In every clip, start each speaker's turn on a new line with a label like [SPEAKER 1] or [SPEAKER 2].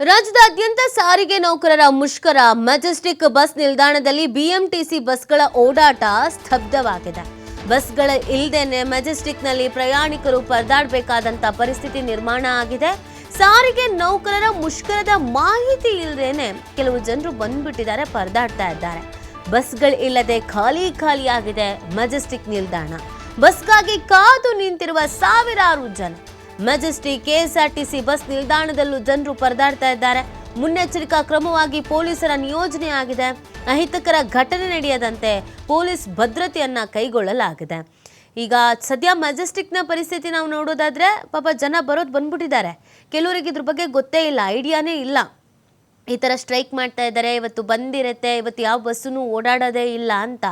[SPEAKER 1] ರಾಜ್ಯದಾದ್ಯಂತ ಸಾರಿಗೆ ನೌಕರರ ಮುಷ್ಕರ. ಮೆಜೆಸ್ಟಿಕ್ ಬಸ್ ನಿಲ್ದಾಣದಲ್ಲಿ ಬಿಎಂಟಿಸಿ ಬಸ್ಗಳ ಓಡಾಟ ಸ್ತಬ್ಧವಾಗಿದೆ. ಬಸ್ಗಳ ಇಲ್ಲದೇನೆ ಮೆಜೆಸ್ಟಿಕ್ನಲ್ಲಿ ಪ್ರಯಾಣಿಕರು ಪರದಾಡಬೇಕಾದಂತ ಪರಿಸ್ಥಿತಿ ನಿರ್ಮಾಣ ಆಗಿದೆ. ಸಾರಿಗೆ ನೌಕರರ ಮುಷ್ಕರದ ಮಾಹಿತಿ ಇಲ್ಲದೇನೆ ಕೆಲವು ಜನರು ಬಂದ್ಬಿಟ್ಟಿದ್ದಾರೆ, ಪರದಾಡ್ತಾ ಇದ್ದಾರೆ. ಬಸ್ಗಳು ಇಲ್ಲದೆ ಖಾಲಿ ಖಾಲಿಯಾಗಿದೆ ಮೆಜೆಸ್ಟಿಕ್ ನಿಲ್ದಾಣ. ಬಸ್ಗಾಗಿ ಕಾದು ನಿಂತಿರುವ ಸಾವಿರಾರು ಜನ. ಮೆಜೆಸ್ಟಿಕ್ ಕೆಎಸ್ಆರ್ಟಿಸಿ ಬಸ್ ನಿಲ್ದಾಣದಲ್ಲೂ ಜನರು ಪರದಾಡ್ತಾ ಇದ್ದಾರೆ. ಮುನ್ನೆಚ್ಚರಿಕಾ ಕ್ರಮವಾಗಿ ಪೊಲೀಸರ ನಿಯೋಜನೆ ಆಗಿದೆ. ಅಹಿತಕರ ಘಟನೆ ನಡೆಯದಂತೆ ಪೊಲೀಸ್ ಭದ್ರತೆಯನ್ನ ಕೈಗೊಳ್ಳಲಾಗಿದೆ. ಈಗ ಸದ್ಯ ಮೆಜೆಸ್ಟಿಕ್ನ ಪರಿಸ್ಥಿತಿ ನಾವು ನೋಡೋದಾದ್ರೆ ಪಾಪ ಜನ ಬರೋದು ಬಂದ್ಬಿಟ್ಟಿದ್ದಾರೆ. ಕೆಲವರಿಗೆ ಇದ್ರ ಬಗ್ಗೆ ಗೊತ್ತೇ ಇಲ್ಲ, ಐಡಿಯಾನೇ ಇಲ್ಲ. ಈ ಥರ ಸ್ಟ್ರೈಕ್ ಮಾಡ್ತಾ ಇದ್ದಾರೆ, ಇವತ್ತು ಬಂದಿರುತ್ತೆ, ಇವತ್ತು ಯಾವ ಬಸ್ಸೂ ಓಡಾಡೋದೇ ಇಲ್ಲ ಅಂತ.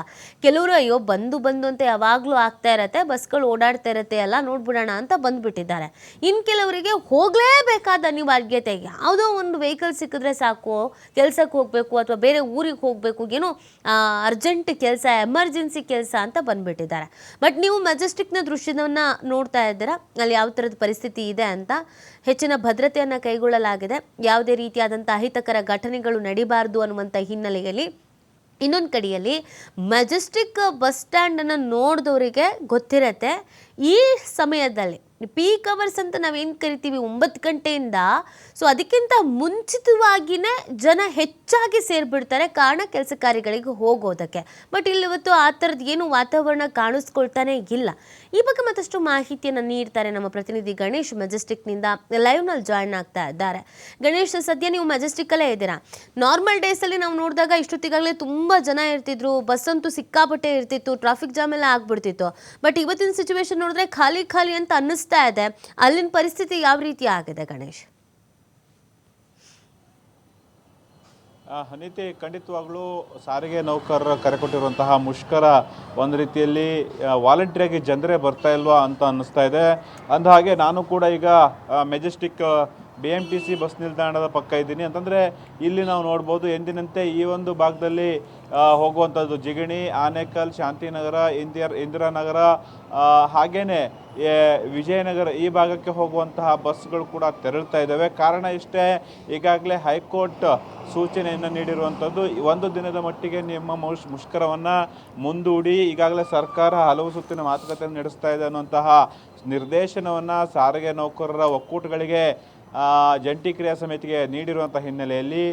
[SPEAKER 1] ಕೆಲವರು ಅಯ್ಯೋ ಬಂದು ಬಂದು ಅಂತ ಯಾವಾಗಲೂ ಆಗ್ತಾ ಇರತ್ತೆ, ಬಸ್ಗಳು ಓಡಾಡ್ತಾ ಇರತ್ತೆ, ಎಲ್ಲ ನೋಡ್ಬಿಡೋಣ ಅಂತ ಬಂದ್ಬಿಟ್ಟಿದ್ದಾರೆ. ಇನ್ನು ಕೆಲವರಿಗೆ ಹೋಗಲೇಬೇಕಾದ ಅನಿವಾರ್ಯತೆಗೆ ಯಾವುದೋ ಒಂದು ವೆಹಿಕಲ್ ಸಿಕ್ಕಿದ್ರೆ ಸಾಕು, ಕೆಲಸಕ್ಕೆ ಹೋಗಬೇಕು ಅಥವಾ ಬೇರೆ ಊರಿಗೆ ಹೋಗಬೇಕು, ಏನೋ ಅರ್ಜೆಂಟ್ ಕೆಲಸ ಎಮರ್ಜೆನ್ಸಿ ಕೆಲಸ ಅಂತ ಬಂದ್ಬಿಟ್ಟಿದ್ದಾರೆ. ಬಟ್ ನೀವು ಮೆಜೆಸ್ಟಿಕ್ನ ದೃಶ್ಯವನ್ನು ನೋಡ್ತಾ ಇದ್ದೀರಾ? ಅಲ್ಲಿ ಯಾವ ಥರದ ಪರಿಸ್ಥಿತಿ ಇದೆ ಅಂತ? ಹೆಚ್ಚಿನ ಭದ್ರತೆಯನ್ನು ಕೈಗೊಳ್ಳಲಾಗಿದೆ. ಯಾವುದೇ ರೀತಿಯಾದಂಥ ಅಹಿತಕರ ಘಟನೆಗಳು ನಡಿಬಾರ್ದು ಅನ್ನುವಂಥ ಹಿನ್ನೆಲೆಯಲ್ಲಿ, ಇನ್ನೊಂದು ಕಡೆಯಲ್ಲಿ ಮೆಜೆಸ್ಟಿಕ್ ಬಸ್ ಸ್ಟ್ಯಾಂಡನ್ನು ನೋಡಿದವರಿಗೆ ಗೊತ್ತಿರತ್ತೆ. ಈ ಸಮಯದಲ್ಲಿ ಪೀಕ್ ಅವರ್ಸ್ ಅಂತ ನಾವೇನು ಕರಿತೀವಿ? ಒಂಬತ್ತು ಗಂಟೆಯಿಂದ. ಸೊ ಅದಕ್ಕಿಂತ ಮುಂಚಿತವಾಗಿಯೇ ಜನ ಹೆಚ್ಚಾಗಿ ಸೇರಿಬಿಡ್ತಾರೆ ಕಾರಣ ಕೆಲಸ ಕಾರ್ಯಗಳಿಗೆ ಹೋಗೋದಕ್ಕೆ. ಬಟ್ ಇಲ್ಲಿ ಇವತ್ತು ಆ ಥರದ್ದು ಏನು ವಾತಾವರಣ ಕಾಣಿಸ್ಕೊಳ್ತಾನೆ ಇಲ್ಲ. ಈ ಬಗ್ಗೆ ಮತ್ತಷ್ಟು ಮಾಹಿತಿಯನ್ನು ನೀಡ್ತಾರೆ ನಮ್ಮ ಪ್ರತಿನಿಧಿ ಗಣೇಶ್ ಮೆಜೆಸ್ಟಿಕ್ನಿಂದ ಲೈವ್ನಲ್ಲಿ ಜಾಯ್ನ್ ಆಗ್ತಾ ಇದ್ದಾರೆ. ಗಣೇಶ್, ಸದ್ಯ ನೀವು ಮೆಜೆಸ್ಟಿಕ್ಕಲ್ಲೇ ಇದ್ದೀರಾ? ನಾರ್ಮಲ್ ಡೇಸಲ್ಲಿ ನಾವು ನೋಡಿದಾಗ ಇಷ್ಟೊತ್ತಿಗಾಗಲೇ ತುಂಬ ಜನ ಇರ್ತಿದ್ರು. ಬಸ್ ಅಂತೂ ಸಿಕ್ಕಾಪಟ್ಟೆ ಇರ್ತಿತ್ತು. ಟ್ರಾಫಿಕ್ ಜಾಮ್ ಎಲ್ಲ ಆಗ್ಬಿಡ್ತಿತ್ತು. ಬಟ್ ಇವತ್ತಿನ ಸಿಚುವೇಶನ್ ನೋಡಿದ್ರೆ ಖಾಲಿ ಖಾಲಿ ಅಂತ ಅನ್ನಿಸ್ತಾ ಇದೆ. ಅಲ್ಲಿನ ಪರಿಸ್ಥಿತಿ ಯಾವ ರೀತಿ ಆಗಿದೆ ಗಣೇಶ್?
[SPEAKER 2] ಅನಿತಿ, ಖಂಡಿತವಾಗ್ಲೂ ಸಾರಿಗೆ ನೌಕರರ ಕರೆ ಕೊಟ್ಟಿರುವಂತಹ ಮುಷ್ಕರ ಒಂದು ರೀತಿಯಲ್ಲಿ ವಾಲಂಟ್ರಿಯಾಗಿ ಜನರೇ ಬರ್ತಾ ಇಲ್ವಾ ಅಂತ ಅನ್ನಿಸ್ತಾ ಇದೆ. ಅಂದ ಹಾಗೆ ನಾನು ಕೂಡ ಈಗ Majestic B M T C bus ನಿಲ್ದಾಣದ ಪಕ್ಕ ಇದ್ದೀನಿ. ಅಂತಂದರೆ ಇಲ್ಲಿ ನಾವು ನೋಡ್ಬೋದು ಎಂದಿನಂತೆ ಈ ಒಂದು ಭಾಗದಲ್ಲಿ ಹೋಗುವಂಥದ್ದು ಜಿಗಣಿ, ಆನೇಕಲ್, ಶಾಂತಿನಗರ ಇಂದಿರ ಇಂದಿರಾನಗರ ಹಾಗೆಯೇ ವಿಜಯನಗರ ಈ ಭಾಗಕ್ಕೆ ಹೋಗುವಂತಹ ಬಸ್ಗಳು ಕೂಡ ತೆರಳ್ತಾ ಇದ್ದಾವೆ. ಕಾರಣ ಇಷ್ಟೇ, ಈಗಾಗಲೇ ಹೈಕೋರ್ಟ್ ಸೂಚನೆಯನ್ನು ನೀಡಿರುವಂಥದ್ದು ಒಂದು ದಿನದ ಮಟ್ಟಿಗೆ ನಿಮ್ಮ ಮುಷ್, ಮುಷ್ಕರವನ್ನು ಮುಂದೂಡಿ, ಈಗಾಗಲೇ ಸರ್ಕಾರ ಹಲವು ಸುತ್ತಿನ ಮಾತುಕತೆ ನಡೆಸ್ತಾ ಇದೆ ಅನ್ನುವಂತಹ ನಿರ್ದೇಶನವನ್ನು ಸಾರಿಗೆ ನೌಕರರ ಒಕ್ಕೂಟಗಳಿಗೆ ಜಂಟಿ ಕ್ರಿಯಾ ಸಮಿತಿಗೆ ನೀಡಿರುವಂಥ ಹಿನ್ನೆಲೆಯಲ್ಲಿ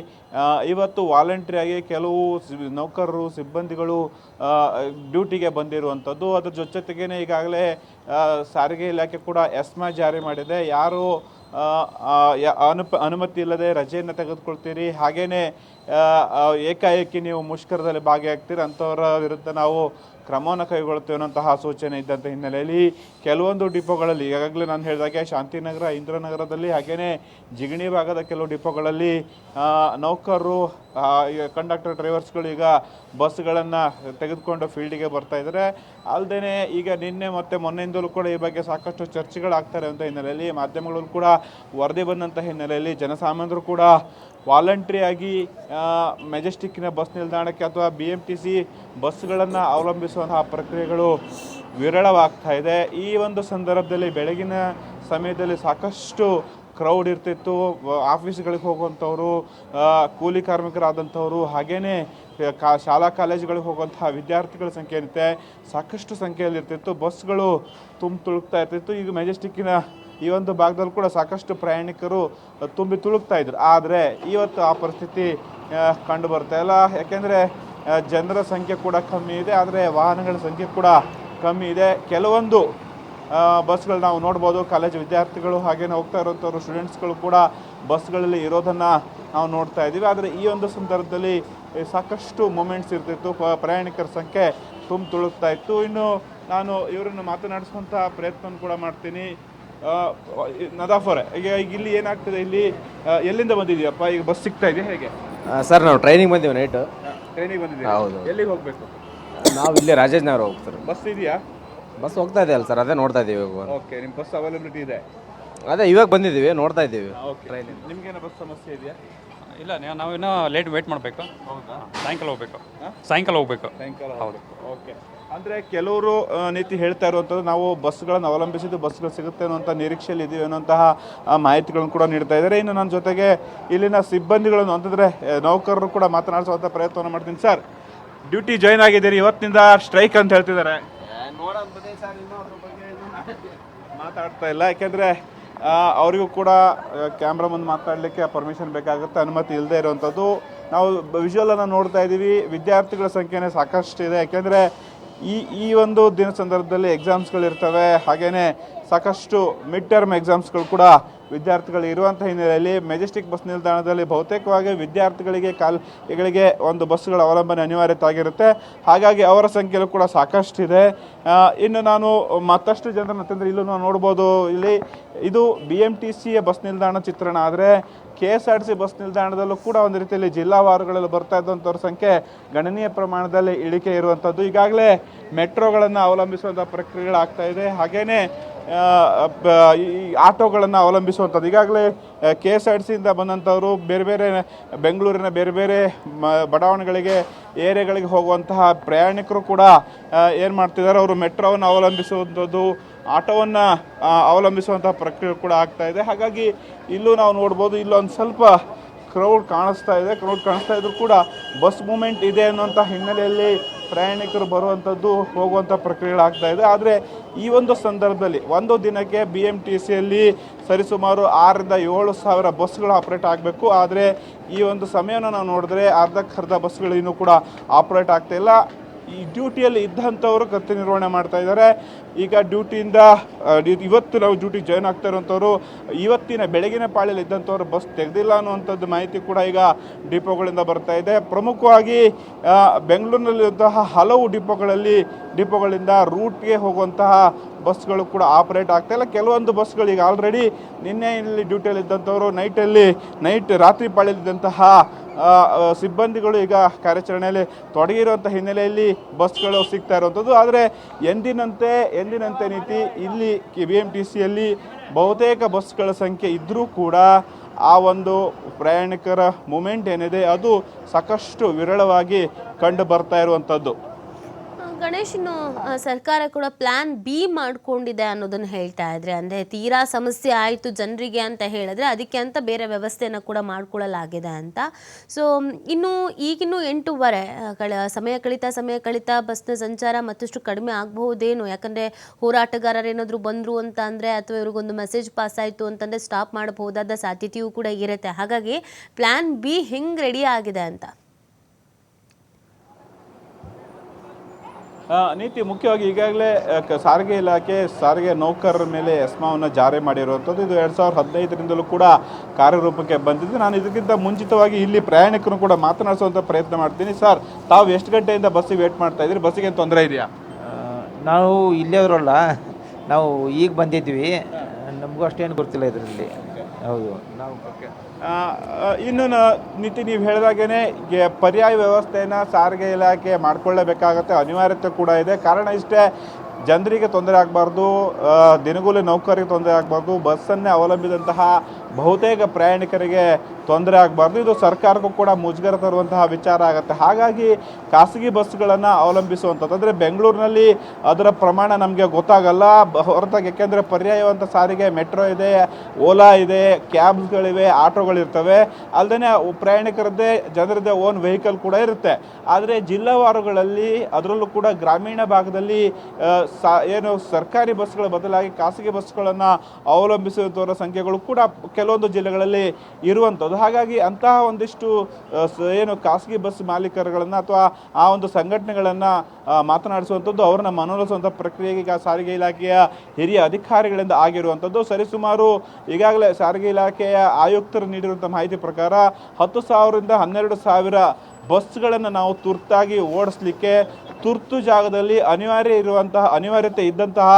[SPEAKER 2] ಇವತ್ತು ವಾಲಂಟ್ರಿಯಾಗಿ ಕೆಲವು ನೌಕರರು ಸಿಬ್ಬಂದಿಗಳು ಡ್ಯೂಟಿಗೆ ಬಂದಿರುವಂಥದ್ದು. ಅದ್ರ ಜೊತೆಗೇ ಈಗಾಗಲೇ ಸಾರಿಗೆ ಇಲಾಖೆ ಕೂಡ ಎಸ್ಮಾ ಜಾರಿ ಮಾಡಿದೆ. ಯಾರು ಅನುಪ ಅನುಮತಿ ಇಲ್ಲದೆ ರಜೆಯನ್ನು ತೆಗೆದುಕೊಳ್ತೀರಿ? ಆ, ಏಕಾಏಕಿ ನೀವು ಮುಷ್ಕರದಲ್ಲಿ ಭಾಗಿಯಾಗ್ತೀರಿ, ಅಂಥವರ ವಿರುದ್ಧ ನಾವು ಕ್ರಮವನ್ನು ಕೈಗೊಳ್ಳುತ್ತೇವೆ ಅನ್ನೋಂತಹ ಸೂಚನೆ ಇದ್ದಂಥ ಹಿನ್ನೆಲೆಯಲ್ಲಿ ಕೆಲವೊಂದು ಡಿಪೋಗಳಲ್ಲಿ, ಈಗಾಗಲೇ ನಾನು ಹೇಳಿದಾಗೆ ಶಾಂತಿನಗರ, ಇಂದ್ರನಗರದಲ್ಲಿ ಹಾಗೆಯೇ ಜಿಗಣಿ ಭಾಗದ ಕೆಲವು ಡಿಪೋಗಳಲ್ಲಿ ನೌಕರರು ಕಂಡಕ್ಟರ್ ಡ್ರೈವರ್ಸ್ಗಳು ಈಗ ಬಸ್ಗಳನ್ನು ತೆಗೆದುಕೊಂಡು ಫೀಲ್ಡಿಗೆ ಬರ್ತಾ ಇದ್ದಾರೆ. ಅಲ್ಲದೆ ಈಗ ನಿನ್ನೆ ಮತ್ತು ಮೊನ್ನೆಯಿಂದಲೂ ಕೂಡ ಈ ಬಗ್ಗೆ ಸಾಕಷ್ಟು ಚರ್ಚೆಗಳಾಗ್ತಾರೆ ಅಂತ ಹಿನ್ನೆಲೆಯಲ್ಲಿ, ಮಾಧ್ಯಮಗಳಲ್ಲೂ ಕೂಡ ವರದಿ ಬಂದಂಥ ಹಿನ್ನೆಲೆಯಲ್ಲಿ ಜನಸಾಮಾನ್ಯರು ಕೂಡ ವಾಲಂಟ್ರಿಯಾಗಿ ಮೆಜೆಸ್ಟಿಕ್ಕಿನ ಬಸ್ ನಿಲ್ದಾಣಕ್ಕೆ ಅಥವಾ ಬಿ ಎಂ ಟಿ ಸಿ ಬಸ್ಗಳನ್ನು ಅವಲಂಬಿಸುವಂತಹ ಪ್ರಕ್ರಿಯೆಗಳು ವಿರಳವಾಗ್ತಾ ಇದೆ. ಈ ಒಂದು ಸಂದರ್ಭದಲ್ಲಿ ಬೆಳಗಿನ ಸಮಯದಲ್ಲಿ ಸಾಕಷ್ಟು ಕ್ರೌಡ್ ಇರ್ತಿತ್ತು. ಆಫೀಸ್ಗಳಿಗೆ ಹೋಗುವಂಥವ್ರು ಕೂಲಿ ಕಾರ್ಮಿಕರಾದಂಥವ್ರು, ಹಾಗೇನೇ, ಕಾ, ಶಾಲಾ ಕಾಲೇಜುಗಳಿಗೆ ಹೋಗುವಂತಹ ವಿದ್ಯಾರ್ಥಿಗಳ ಸಂಖ್ಯೆ ಏನಿದೆ, ಸಾಕಷ್ಟು ಸಂಖ್ಯೆಯಲ್ಲಿ ಇರ್ತಿತ್ತು ಬಸ್ಗಳು ತುಂಬ ತುಳುಕ್ತಾ ಇರ್ತಿತ್ತು. ಈಗ ಮೆಜೆಸ್ಟಿಕ್ಕಿನ ಈ ಒಂದು ಭಾಗದಲ್ಲೂ ಕೂಡ ಸಾಕಷ್ಟು ಪ್ರಯಾಣಿಕರು ತುಂಬಿ ತುಳುಕ್ತಾ ಇದ್ರು. ಆದರೆ ಇವತ್ತು ಆ ಪರಿಸ್ಥಿತಿ ಕಂಡು ಬರ್ತಾ ಇಲ್ಲ. ಯಾಕೆಂದರೆ ಜನರ ಸಂಖ್ಯೆ ಕೂಡ ಕಮ್ಮಿ ಇದೆ, ಆದರೆ ವಾಹನಗಳ ಸಂಖ್ಯೆ ಕೂಡ ಕಮ್ಮಿ ಇದೆ. ಕೆಲವೊಂದು ಬಸ್ಗಳು ನಾವು ನೋಡ್ಬೋದು, ಕಾಲೇಜ್ ವಿದ್ಯಾರ್ಥಿಗಳು ಹಾಗೇನೆ ಹೋಗ್ತಾ ಇರೋಂಥವ್ರು ಸ್ಟೂಡೆಂಟ್ಸ್ಗಳು ಕೂಡ ಬಸ್ಗಳಲ್ಲಿ ಇರೋದನ್ನು ನಾವು ನೋಡ್ತಾ ಇದ್ದೀವಿ. ಆದರೆ ಈ ಒಂದು ಸಂದರ್ಭದಲ್ಲಿ ಸಾಕಷ್ಟು ಮೂಮೆಂಟ್ಸ್ ಇರ್ತಿತ್ತು. ಪ್ರಯಾಣಿಕರ ಸಂಖ್ಯೆ ತುಂಬ ತುಳುಕ್ತಾ ಇತ್ತು. ಇನ್ನು ನಾನು ಇವರನ್ನು ಮಾತನಾಡಿಸುವಂಥ ಪ್ರಯತ್ನ ಕೂಡ ಮಾಡ್ತೀನಿ. ಆ, ನದಾಫ್ ಈಗ ಈಗ ಇಲ್ಲಿ ಏನಾಗ್ತದೆ? ಇಲ್ಲಿ ಎಲ್ಲಿಂದ ಬಂದಿದೆಯಪ್ಪ ಈಗ ಬಸ್ ಸಿಗ್ತಾ ಇದೆ ಹೇಗೆ?
[SPEAKER 3] ಸರ್ ನಾವು ಟ್ರೈನಿಂಗ್ ಬಂದೀವಿ ನೈಟ್
[SPEAKER 2] ಟ್ರೈನಿಗೆ ಬಂದಿದ್ದೀವಿ
[SPEAKER 3] ಹೌದು.
[SPEAKER 2] ಎಲ್ಲಿಗೆ ಹೋಗಬೇಕು?
[SPEAKER 3] ನಾವು ಇಲ್ಲೇ ರಾಜೇಶ್ ನಗರ ಹೋಗ್ತಾರೆ
[SPEAKER 2] ಬಸ್ ಇದೆಯಾ?
[SPEAKER 3] ಬಸ್ ಹೋಗ್ತಾ ಇದೆ ಅಲ್ಲ ಸರ್ ಅದೇ ನೋಡ್ತಾ ಇದ್ದೀವಿ ಇವಾಗ.
[SPEAKER 2] ಓಕೆ ನಿಮ್ಮ ಬಸ್ ಅವೈಲಬಿಲಿಟಿ ಇದೆ.
[SPEAKER 3] ಅದೇ ಇವಾಗ ಬಂದಿದ್ದೀವಿ ನೋಡ್ತಾ ಇದ್ದೀವಿ
[SPEAKER 2] ಓಕೆ ನಿಮ್ಗೇನೋ ಬಸ್ ಸಮಸ್ಯೆ ಇದೆಯಾ?
[SPEAKER 4] ಇಲ್ಲ ನೀವು ನಾವಿನ್ನೂ ಲೇಟ್ ವೇಟ್ ಮಾಡಬೇಕು.
[SPEAKER 2] ಹೌದಾ?
[SPEAKER 4] ಸಾಯಂಕಾಲ ಹೋಗ್ಬೇಕು. ಸಾಯಂಕಾಲ ಹೋಗ್ಬೇಕು.
[SPEAKER 2] ಸಾಯಂಕಾಲ
[SPEAKER 4] ಹೌದು.
[SPEAKER 2] ಓಕೆ ಅಂದರೆ ಕೆಲವರು ನೀತಿ ಹೇಳ್ತಾ ಇರುವಂಥದ್ದು ನಾವು ಬಸ್ಗಳನ್ನು ಅವಲಂಬಿಸಿದ್ದು ಬಸ್ಗಳು ಸಿಗುತ್ತೆ ಅನ್ನುವಂಥ ನಿರೀಕ್ಷೆಯಲ್ಲಿ ಇದೀವಿ ಅನ್ನುವಂತಹ ಆ, ಮಾಹಿತಿಗಳನ್ನು ಕೂಡ ನೀಡ್ತಾ ಇದ್ದಾರೆ. ಇನ್ನು ನನ್ನ ಜೊತೆಗೆ ಇಲ್ಲಿನ ಸಿಬ್ಬಂದಿಗಳನ್ನು ಅಂತಂದರೆ ನೌಕರರು ಕೂಡ ಮಾತನಾಡಿಸುವಂಥ ಪ್ರಯತ್ನವನ್ನು ಮಾಡ್ತೀನಿ. ಸರ್ ಡ್ಯೂಟಿ ಜಾಯ್ನ್ ಆಗಿದ್ದೀರಿ ಇವತ್ತಿನಿಂದ ಸ್ಟ್ರೈಕ್ ಅಂತ ಹೇಳ್ತಿದ್ದಾರೆ. ಮಾತಾಡ್ತಾ ಇಲ್ಲ ಯಾಕೆಂದರೆ ಅವರಿಗೂ ಕೂಡ ಕ್ಯಾಮ್ರಾ ಮುಂದೆ ಮಾತಾಡಲಿಕ್ಕೆ ಪರ್ಮಿಷನ್ ಬೇಕಾಗುತ್ತೆ ಅನುಮತಿ ಇಲ್ಲದೆ ಇರುವಂಥದ್ದು ನಾವು ವಿಜುವಲನ್ನು ನೋಡ್ತಾ ಇದ್ದೀವಿ ವಿದ್ಯಾರ್ಥಿಗಳ ಸಂಖ್ಯೆನೇ ಸಾಕಷ್ಟು ಇದೆ ಯಾಕೆಂದರೆ ಈ ಈ ಒಂದು ದಿನ ಸಂದರ್ಭದಲ್ಲಿ ಎಕ್ಸಾಮ್ಸ್ಗಳಿರ್ತವೆ ಹಾಗೆಯೇ ಸಾಕಷ್ಟು ಮಿಡ್ ಟರ್ಮ್ ಎಕ್ಸಾಮ್ಸ್ಗಳು ಕೂಡ ವಿದ್ಯಾರ್ಥಿಗಳು ಇರುವಂಥ ಹಿನ್ನೆಲೆಯಲ್ಲಿ ಮೆಜೆಸ್ಟಿಕ್ ಬಸ್ ನಿಲ್ದಾಣದಲ್ಲಿ ಬಹುತೇಕವಾಗಿ ವಿದ್ಯಾರ್ಥಿಗಳಿಗೆ ಕಾಲ್ಗಳಿಗೆ ಒಂದು ಬಸ್ಗಳ ಅವಲಂಬನೆ ಅನಿವಾರ್ಯತೆ ಆಗಿರುತ್ತೆ. ಹಾಗಾಗಿ ಅವರ ಸಂಖ್ಯೆಯಲ್ಲೂ ಕೂಡ ಸಾಕಷ್ಟಿದೆ. ಇದೆ ಇನ್ನು ನಾನು ಮತ್ತಷ್ಟು ಜನರನ್ನು ತಂದರೆ ಇಲ್ಲೂ ನಾವು ನೋಡ್ಬೋದು. ಇಲ್ಲಿ ಇದು ಬಿ ಎಂ ಟಿ ಸಿಯ ಬಸ್ ನಿಲ್ದಾಣ ಚಿತ್ರಣ. ಆದರೆ K S R T C ನಿಲ್ದಾಣದಲ್ಲೂ ಕೂಡ ಒಂದು ರೀತಿಯಲ್ಲಿ ಜಿಲ್ಲಾವಾರುಗಳಲ್ಲಿ ಬರ್ತಾ ಇದ್ದಂಥವ್ರ ಸಂಖ್ಯೆ ಗಣನೀಯ ಪ್ರಮಾಣದಲ್ಲಿ ಇಳಿಕೆ ಇರುವಂಥದ್ದು. ಈಗಾಗಲೇ ಮೆಟ್ರೋಗಳನ್ನು ಅವಲಂಬಿಸುವಂಥ ಪ್ರಕ್ರಿಯೆಗಳಾಗ್ತಾ ಇದೆ. ಹಾಗೆಯೇ ಈ ಆಟೋಗಳನ್ನು ಅವಲಂಬಿಸುವಂಥದ್ದು. ಈಗಾಗಲೇ ಕೆ ಎಸ್ ಆರ್ ಸಿಯಿಂದ ಬಂದಂಥವರು ಬೇರೆ ಬೇರೆ ಬೆಂಗಳೂರಿನ ಬೇರೆ ಬೇರೆ ಬಡಾವಣೆಗಳಿಗೆ, ಏರಿಯಾಗಳಿಗೆ ಹೋಗುವಂತಹ ಪ್ರಯಾಣಿಕರು ಕೂಡ ಏನು ಮಾಡ್ತಿದ್ದಾರೆ, ಅವರು ಮೆಟ್ರೋವನ್ನು ಅವಲಂಬಿಸುವಂಥದ್ದು, ಆಟೋವನ್ನು ಅವಲಂಬಿಸುವಂಥ ಪ್ರಕ್ರಿಯೆ ಕೂಡ ಆಗ್ತಾ ಇದೆ. ಹಾಗಾಗಿ, ಇಲ್ಲೂ ನಾವು ನೋಡ್ಬೋದು, ಇಲ್ಲೊಂದು ಸ್ವಲ್ಪ ಕ್ರೌಡ್ ಕಾಣಿಸ್ತಾ ಇದೆ. ಕ್ರೌಡ್ ಕಾಣಿಸ್ತಾ ಇದ್ರು ಕೂಡ ಬಸ್ ಮೂಮೆಂಟ್ ಇದೆ ಅನ್ನುವಂಥ ಹಿನ್ನೆಲೆಯಲ್ಲಿ ಪ್ರಯಾಣಿಕರು ಬರುವಂಥದ್ದು ಹೋಗುವಂಥ ಪ್ರಕ್ರಿಯೆಗಳಾಗ್ತಾ ಇದೆ. ಆದರೆ ಈ ಒಂದು ಸಂದರ್ಭದಲ್ಲಿ ಒಂದು ದಿನಕ್ಕೆ ಬಿ ಎಂ ಟಿ ಸಿಯಲ್ಲಿ ಸರಿಸುಮಾರು ಆರರಿಂದ ಏಳು ಸಾವಿರ ಬಸ್ಗಳು ಆಪ್ರೇಟ್ ಆಗಬೇಕು. ಆದರೆ ಈ ಒಂದು ಸಮಯವನ್ನು ನಾವು ನೋಡಿದ್ರೆ ಅರ್ಧಕ್ಕರ್ಧ ಬಸ್ಗಳು ಇನ್ನೂ ಕೂಡ ಆಪ್ರೇಟ್ ಆಗ್ತಾ ಇಲ್ಲ. ಈ ಡ್ಯೂಟಿಯಲ್ಲಿ ಇದ್ದಂಥವರು ಕರ್ತವ್ಯ ನಿರ್ವಹಣೆ ಮಾಡ್ತಾ ಇದ್ದಾರೆ. ಈಗ ಡ್ಯೂಟಿಯಿಂದ ಇವತ್ತು ನಾವು ಡ್ಯೂಟಿ ಜಾಯ್ನ್ ಆಗ್ತಾ ಇರೋಂಥವ್ರು, ಇವತ್ತಿನ ಬೆಳಗಿನ ಪಾಳಿಯಲ್ಲಿ ಇದ್ದಂಥವ್ರು ಬಸ್ ತೆಗೆದಿಲ್ಲ ಅನ್ನುವಂಥದ್ದು ಮಾಹಿತಿ ಕೂಡ ಈಗ ಡಿಪೋಗಳಿಂದ ಬರ್ತಾ ಇದೆ. ಪ್ರಮುಖವಾಗಿ ಬೆಂಗಳೂರಿನಲ್ಲಿರುವಂತಹ ಹಲವು ಡಿಪೋಗಳಲ್ಲಿ, ಡಿಪೋಗಳಿಂದ ರೂಟ್ಗೆ ಹೋಗುವಂತಹ ಬಸ್ಗಳು ಕೂಡ ಆಪರೇಟ್ ಆಗ್ತಾ ಇಲ್ಲ. ಕೆಲವೊಂದು ಬಸ್ಗಳು ಈಗ ಆಲ್ರೆಡಿ ನಿನ್ನೆ ಇಲ್ಲಿ ಡ್ಯೂಟಿಯಲ್ಲಿ ಇದ್ದಂಥವರು, ನೈಟಲ್ಲಿ, ನೈಟ್ ರಾತ್ರಿ ಪಾಳಿಯಲ್ಲಿದ್ದಂತಹ ಸಿಬ್ಬಂದಿಗಳು ಈಗ ಕಾರ್ಯಾಚರಣೆಯಲ್ಲಿ ತೊಡಗಿರುವಂಥ ಹಿನ್ನೆಲೆಯಲ್ಲಿ ಬಸ್ಗಳು ಸಿಗ್ತಾ ಇರುವಂಥದ್ದು. ಆದರೆ ಎಂದಿನಂತೆ ಎಂದಿನಂತೆ ನೀತಿ ಇಲ್ಲಿ ಬಿ ಎಂ ಟಿ ಸಿಯಲ್ಲಿ ಬಹುತೇಕ ಬಸ್ಗಳ ಸಂಖ್ಯೆ ಇದ್ದರೂ ಕೂಡ ಆ ಒಂದು ಪ್ರಯಾಣಿಕರ ಮೂಮೆಂಟ್ ಏನಿದೆ, ಅದು ಸಾಕಷ್ಟು ವಿರಳವಾಗಿ ಕಂಡು ಬರ್ತಾ ಇರುವಂಥದ್ದು.
[SPEAKER 1] ಗಣೇಶ್ ಸರ್ಕಾರ ಕೂಡ ಪ್ಲಾನ್ ಬಿ ಮಾಡ್ಕೊಂಡಿದೆ ಅನ್ನೋದನ್ನ ಹೇಳ್ತಾ ಇದ್ರೆ, ಅಂದ್ರೆ ತೀರಾ ಸಮಸ್ಯೆ ಆಯಿತು ಜನರಿಗೆ ಅಂತ ಹೇಳಿದ್ರೆ ಅದಕ್ಕೆ ಅಂತ ಬೇರೆ ವ್ಯವಸ್ಥೆಯನ್ನು ಕೂಡ ಮಾಡ್ಕೊಳ್ಳಲಾಗಿದೆ ಅಂತ. ಸೊ ಇನ್ನು ಈಗಿನ್ನು ಎಂಟೂವರೆ ಕಳ, ಸಮಯ ಕಳಿತಾ ಸಮಯ ಕಳಿತಾ ಬಸ್ನ ಸಂಚಾರ ಮತ್ತಷ್ಟು ಕಡಿಮೆ ಆಗಬಹುದೇನು, ಯಾಕಂದ್ರೆ ಹೋರಾಟಗಾರರು ಏನಾದ್ರು ಬಂದರು ಅಂತ ಅಂದ್ರೆ ಅಥವಾ ಇವ್ರಿಗೊಂದು ಮೆಸೇಜ್ ಪಾಸ್ ಆಯಿತು ಅಂತಂದ್ರೆ ಸ್ಟಾಪ್ ಮಾಡಬಹುದಾದ ಸಾಧ್ಯತೆಯೂ ಕೂಡ ಇರುತ್ತೆ. ಹಾಗಾಗಿ ಪ್ಲಾನ್ ಬಿ ಹೆಂಗ್ ರೆಡಿ ಆಗಿದೆ ಅಂತ.
[SPEAKER 2] ನೀತಿ ಮುಖ್ಯವಾಗಿ ಈಗಾಗಲೇ ಸಾರಿಗೆ ಇಲಾಖೆ, ಸಾರಿಗೆ ನೌಕರರ ಮೇಲೆ ಎಸ್ಮಾವನ್ನು ಜಾರಿ ಮಾಡಿರುವಂಥದ್ದು. ಇದು ಎರಡು ಸಾವಿರದ ಹದಿನೈದರಿಂದಲೂ ಕೂಡ ಕಾರ್ಯರೂಪಕ್ಕೆ ಬಂದಿದ್ದು ನಾನು ಇದಕ್ಕಿಂತ ಮುಂಚಿತವಾಗಿ ಇಲ್ಲಿ ಪ್ರಯಾಣಿಕರು ಕೂಡ ಮಾತನಾಡಿಸುವಂಥ ಪ್ರಯತ್ನ ಮಾಡ್ತೀನಿ. ಸರ್, ತಾವು ಎಷ್ಟು ಗಂಟೆಯಿಂದ ಬಸ್ಸಿಗೆ ವೇಟ್ ಮಾಡ್ತಾ ಇದ್ದೀರಿ? ಬಸ್ಸಿಗೆ ಏನು ತೊಂದರೆ ಇದೆಯಾ?
[SPEAKER 4] ನಾವು ಇಲ್ಲೇ ಅವರಲ್ಲ ನಾವು ಈಗ ಬಂದಿದ್ವಿ ನಮಗೂ ಅಷ್ಟೇನು ಗೊತ್ತಿಲ್ಲ ಇದರಲ್ಲಿ. ಹೌದು. ನಾವು
[SPEAKER 2] ಓಕೆ. ಇನ್ನು ನಿತಿ ನೀವು ಹೇಳಿದಾಗೇನೆ ಪರ್ಯಾಯ ವ್ಯವಸ್ಥೆಯನ್ನು ಸಾರಿಗೆ ಇಲಾಖೆ ಮಾಡಿಕೊಳ್ಳಬೇಕಾಗತ್ತೆ. ಅನಿವಾರ್ಯತೆ ಕೂಡ ಇದೆ. ಕಾರಣ ಇಷ್ಟೇ, ಜನರಿಗೆ ತೊಂದರೆ ಆಗಬಾರ್ದು ದಿನಗೂಲಿ ನೌಕರಿಗೆ ತೊಂದರೆ ಆಗಬಾರ್ದು, ಬಸ್ಸನ್ನೇ ಅವಲಂಬಿದಂತಹ ಬಹುತೇಕ ಪ್ರಯಾಣಿಕರಿಗೆ ತೊಂದರೆ ಆಗಬಾರ್ದು. ಇದು ಸರ್ಕಾರಕ್ಕೂ ಕೂಡ ಮುಜುಗರ ತರುವಂತಹ ವಿಚಾರ ಆಗುತ್ತೆ. ಹಾಗಾಗಿ ಖಾಸಗಿ ಬಸ್ಗಳನ್ನು ಅವಲಂಬಿಸುವಂಥದ್ದು, ಅಂದರೆ ಬೆಂಗಳೂರಿನಲ್ಲಿ ಅದರ ಪ್ರಮಾಣ ನಮಗೆ ಗೊತ್ತಾಗಲ್ಲ. ಹೊರತಾಗಿ ಯಾಕೆಂದರೆ ಪರ್ಯಾಯವಂತ ಸಾರಿಗೆ, ಮೆಟ್ರೋ ಇದೆ, ಓಲಾ ಇದೆ, ಕ್ಯಾಬ್ಸ್ಗಳಿವೆ, ಆಟೋಗಳಿರ್ತವೆ. ಅಲ್ಲದೆ ಪ್ರಯಾಣಿಕರದ್ದೇ, ಜನರದ್ದೇ ಓನ್ ವೆಹಿಕಲ್ ಕೂಡ ಇರುತ್ತೆ. ಆದರೆ ಜಿಲ್ಲಾವಾರುಗಳಲ್ಲಿ ಅದರಲ್ಲೂ ಕೂಡ ಗ್ರಾಮೀಣ ಭಾಗದಲ್ಲಿ ಸಾ, ಏನು ಸರ್ಕಾರಿ ಬಸ್ಗಳ ಬದಲಾಗಿ ಖಾಸಗಿ ಬಸ್ಗಳನ್ನು ಅವಲಂಬಿಸುವಂಥವರ ಸಂಖ್ಯೆಗಳು ಕೂಡ ಕೆಲವೊಂದು ಜಿಲ್ಲೆಗಳಲ್ಲಿ ಇರುವಂಥದ್ದು. ಹಾಗಾಗಿ ಅಂತಹ ಒಂದಿಷ್ಟು ಏನು ಖಾಸಗಿ ಬಸ್ ಮಾಲೀಕರುಗಳನ್ನು ಅಥವಾ ಆ ಒಂದು ಸಂಘಟನೆಗಳನ್ನು ಮಾತನಾಡಿಸುವಂಥದ್ದು ಅವ್ರನ್ನ ಮನವೊಲಿಸುವಂಥ ಪ್ರಕ್ರಿಯೆಗೆ ಈಗ ಸಾರಿಗೆ ಇಲಾಖೆಯ ಹಿರಿಯ ಅಧಿಕಾರಿಗಳಿಂದ ಆಗಿರುವಂಥದ್ದು. ಸರಿಸುಮಾರು ಈಗಾಗಲೇ ಸಾರಿಗೆ ಇಲಾಖೆಯ ಆಯುಕ್ತರು ನೀಡಿರುವಂಥ ಮಾಹಿತಿ ಪ್ರಕಾರ ಹತ್ತು ಸಾವಿರದಿಂದ ಹನ್ನೆರಡು ಸಾವಿರ ಬಸ್ಗಳನ್ನು ನಾವು ತುರ್ತಾಗಿ ಓಡಿಸ್ಲಿಕ್ಕೆ ತುರ್ತು ಜಾಗದಲ್ಲಿ ಅನಿವಾರ್ಯ ಇರುವಂತಹ ಅನಿವಾರ್ಯತೆ ಇದ್ದಂತಹ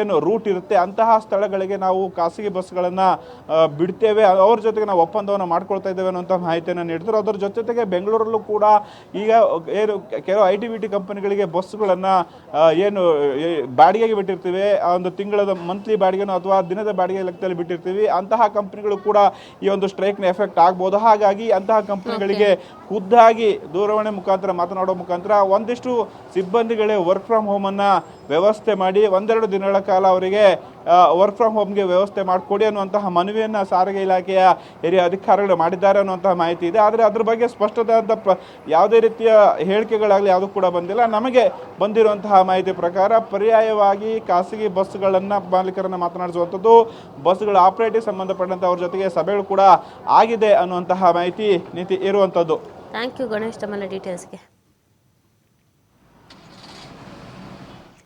[SPEAKER 2] ಏನು ರೂಟ್ ಇರುತ್ತೆ ಅಂತಹ ಸ್ಥಳಗಳಿಗೆ ನಾವು ಖಾಸಗಿ ಬಸ್ಗಳನ್ನು ಬಿಡ್ತೇವೆ. ಅವ್ರ ಜೊತೆಗೆ ನಾವು ಒಪ್ಪಂದವನ್ನು ಮಾಡ್ಕೊಳ್ತಾ ಇದ್ದೇವೆ ಅನ್ನುವಂಥ ಮಾಹಿತಿಯನ್ನು ನೀಡಿದ್ರು. ಅದರ ಜೊತೆಗೆ ಬೆಂಗಳೂರಲ್ಲೂ ಕೂಡ ಈಗ ಏನು ಕೆಲವು ಐ ಟಿ ಬಿ ಟಿ ಕಂಪನಿಗಳಿಗೆ ಬಸ್ಗಳನ್ನು ಏನು ಬಾಡಿಗೆಗೆ ಬಿಟ್ಟಿರ್ತೀವಿ. ಆ ಒಂದು ತಿಂಗಳದ ಮಂತ್ಲಿ ಬಾಡಿಗೆನೋ ಅಥವಾ ದಿನದ ಬಾಡಿಗೆ ಲೆಕ್ಕದಲ್ಲಿ ಬಿಟ್ಟಿರ್ತೀವಿ. ಅಂತಹ ಕಂಪನಿಗಳು ಕೂಡ ಈ ಒಂದು ಸ್ಟ್ರೈಕ್ನ ಎಫೆಕ್ಟ್ ಆಗ್ಬೋದು. ಹಾಗಾಗಿ ಅಂತಹ ಕಂಪನಿಗಳಿಗೆ ಖುದ್ದಾಗಿ ದೂರವಾಣಿ ಮುಖಾಂತರ ಮಾತನಾಡೋ ಮುಖಾಂತರ ಒಂದಿಷ್ಟು ಸಿಬ್ಬಂದಿಗಳೇ ವರ್ಕ್ ಫ್ರಮ್ ಹೋಮನ್ನು ವ್ಯವಸ್ಥೆ ಮಾಡಿ ಒಂದೆರಡು ದಿನಗಳ ಕಾಲ ಅವರಿಗೆ ವರ್ಕ್ ಫ್ರಮ್ ಹೋಮ್ಗೆ ವ್ಯವಸ್ಥೆ ಮಾಡಿಕೊಡಿ ಅನ್ನುವಂತಹ ಮನವಿಯನ್ನು ಸಾರಿಗೆ ಇಲಾಖೆಯ ಹಿರಿಯ ಅಧಿಕಾರಿಗಳು ಮಾಡಿದ್ದಾರೆ ಅನ್ನುವಂತಹ ಮಾಹಿತಿ ಇದೆ. ಆದರೆ ಅದ್ರ ಬಗ್ಗೆ ಸ್ಪಷ್ಟವಾದ ಪ್ರ ಯಾವುದೇ ರೀತಿಯ ಹೇಳಿಕೆಗಳಾಗಲಿ ಯಾವುದೂ ಕೂಡ ಬಂದಿಲ್ಲ. ನಮಗೆ ಬಂದಿರುವಂತಹ ಮಾಹಿತಿ ಪ್ರಕಾರ ಪರ್ಯಾಯವಾಗಿ ಖಾಸಗಿ ಬಸ್ಗಳನ್ನು ಮಾಲೀಕರನ್ನು ಮಾತನಾಡಿಸುವಂಥದ್ದು, ಬಸ್ಗಳ ಆಪರೇಟಿವ್ ಸಂಬಂಧಪಟ್ಟಂಥ ಅವ್ರ ಜೊತೆಗೆ ಸಭೆಗಳು ಕೂಡ ಆಗಿದೆ ಅನ್ನುವಂತಹ ಮಾಹಿತಿ ನೀತಿ ಇರುವಂಥದ್ದು.
[SPEAKER 1] ಥ್ಯಾಂಕ್ ಯು ಗಣೇಶ್ ತಮ್ಮ ಡೀಟೇಲ್ಸ್ಗೆ